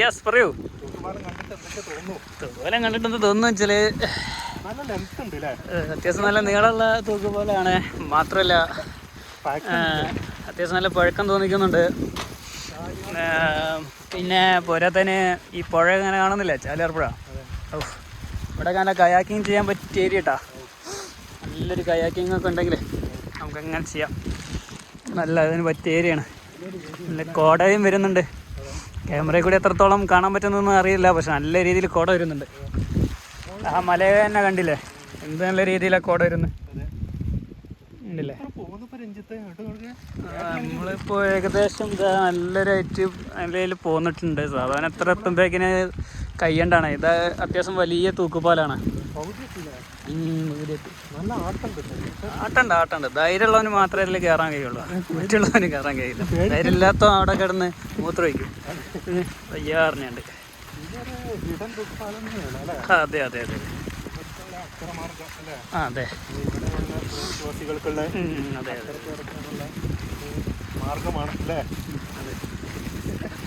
Yes പറയൂ. തൂക്കുപാലം കണ്ടിട്ട് എന്തൊക്കെ തോന്നുന്നു വെച്ചാൽ അത്യാവശ്യം നല്ല നീളമുള്ള തൂക്കുപാലാണ് മാത്രമല്ല ഏഹ്, അത്യാവശ്യം നല്ല പഴക്കം തോന്നിക്കുന്നുണ്ട്. പിന്നെ പോരാത്തതിന് ഈ പുഴ ഇങ്ങനെ കാണുന്നില്ല? ചാലിയാർപ്പുഴ പുഴ ഇവിടെ അങ്ങനെ കയാക്കിങ് ചെയ്യാൻ പറ്റിയ ഏരിയ കേട്ടാ നല്ലൊരു കയാക്കിങ് ഒക്കെ ഉണ്ടെങ്കിൽ നമുക്ക് അങ്ങനെ ചെയ്യാം. നല്ല അതിന് പറ്റിയ ഏരിയയാണ്. നല്ല കോടയും വരുന്നുണ്ട്. ക്യാമറയിൽ കൂടി എത്രത്തോളം കാണാൻ പറ്റുന്നൊന്നും അറിയില്ല പക്ഷെ നല്ല രീതിയിൽ കോട വരുന്നുണ്ട്. ആ മല തന്നെ കണ്ടില്ലേ? എന്ത് നല്ല രീതിയിലാണ് കോട വരുന്നത്. നമ്മളിപ്പോൾ ഏകദേശം നല്ലൊരു നല്ലൊരായിട്ട് നിലയിൽ പോന്നിട്ടുണ്ട്. സാധാരണ എത്ര എത്തുമ്പോഴേക്കിന് കയ്യണ്ടാണ്. ഇത് അത്യാവശ്യം വലിയ തൂക്കുപാലാണ്. ആട്ടണ്ട ആട്ടണ്ട ധൈര്യമുള്ളവന് മാത്രമേ അതിൽ കയറാൻ കഴിയുള്ളൂ. മറ്റുള്ളവന് കയറാൻ കഴിയില്ല. ധൈര്യമില്ലാത്ത അവിടെ കിടന്ന് തൂക്കുപാലം തന്നെയാണ് അല്ലേ അതെ അതെ അതെ. അതെ. അതെ അതെ. മാർഗമാണ് അല്ലേ